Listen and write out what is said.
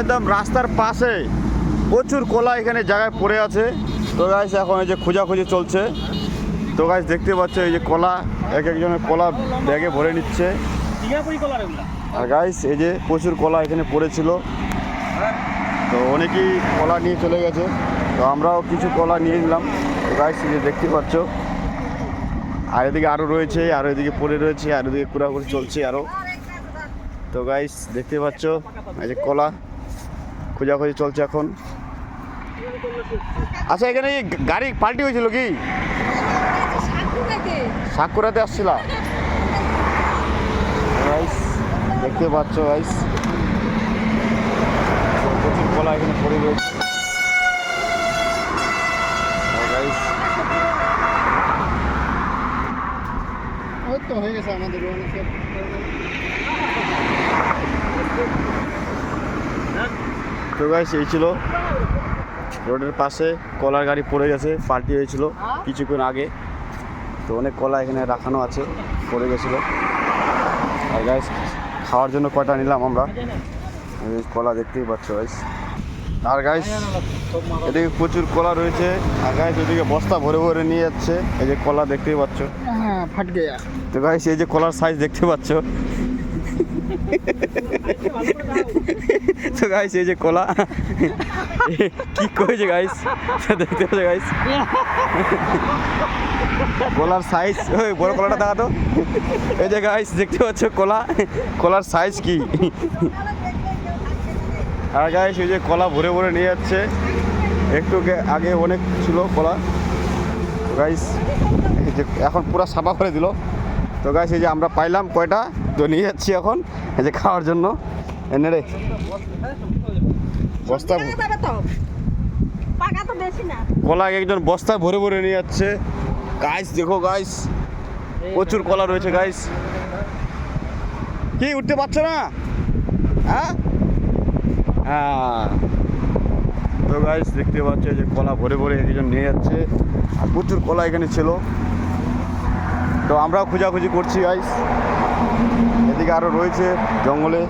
একদম রাস্তার পাশে প্রচুর কলা এখানে জায়গায় পড়ে আছে। তো গাইস এখন এই যে খোঁজাখুঁজি চলছে। তো গাইস দেখতে পাচ্ছ এই যে কলা, এক একজনের কলা ব্যাগে ভরে নিচ্ছে। আর গাইস এই যে প্রচুর কলা এখানে পড়েছিল। তো অনেকেই কলা নিয়ে চলে গেছে। তো আমরাও কিছু কলা নিয়ে নিলাম। তো গাইস এই যে দেখতে পাচ্ছ। আর এদিকে আরও রয়েছে, আর এদিকে পড়ে রয়েছে, আর এদিকে কুড়াকুড়ি চলছে আরও তো গাইস দেখতে পাচ্ছ এই যে কলা। খোঁজাখুঁজি চলছে এখন। আচ্ছা এখানে গাড়ি পাল্টি হয়েছিল কি? সাকুরাতে আসছিলাম গাইস দেখতে পাচ্ছ গাইস প্রচুর কলা এখানে পড়ে রয়েছে। হয়ে গেছে আমাদের তো গাইস এই ছিল। রোডের পাশে কলার গাড়ি পড়ে গেছে পাল্টি হয়েছিল কিছুক্ষণ আগে। তো অনেক কলা এখানে রাখানো আছে পড়ে গেছিল। আর গাইস খাওয়ার জন্য কয়টা নিলাম আমরা? কলা দেখতেই পাচ্ছ গাইস আর গাইস এদিকে প্রচুর কলা রয়েছে। আর গাইস ওদিকে বস্তা ভরে ভরে নিয়ে যাচ্ছে। এই যে কলা দেখতেই পাচ্ছ। হ্যাঁ তো গাইস এই যে কলার সাইজ দেখতে পাচ্ছ। তো গাইস এই যে কলা। কি করেছে গাইস দেখতে পাচ্ছ গাইস কলার সাইজ ওই বড় কলাটা দেখা তো। এই যে গাইস দেখতে পাচ্ছ কলা। কলার সাইজ কি? আর গাইস এই যে কলা ভরে ভরে নিয়ে যাচ্ছে। একটু আগে অনেক ছিল কলা। গাইস এখন পুরো সাফা করে দিল। তো গাইস এই যে আমরা পাইলাম কয়টা? তো নিয়ে যাচ্ছি এখন এই যে খাওয়ার জন্য। এনে রে। বস্তা কলা একজন বস্তা ভরে ভরে নিয়ে যাচ্ছে। গাইস দেখো গাইস প্রচুর কলা রয়েছে গাইস কি উঠতে পারছ না? হ্যাঁ? হ্যাঁ। তো গাইস দেখতে পাচ্ছ যে কলা ভরে ভরে একজন নিয়ে যাচ্ছে। আর প্রচুর কলা এখানে ছিল। তো আমরাও খোঁজাখুঁজি করছি আইস এদিকে আরও রয়েছে জঙ্গলে।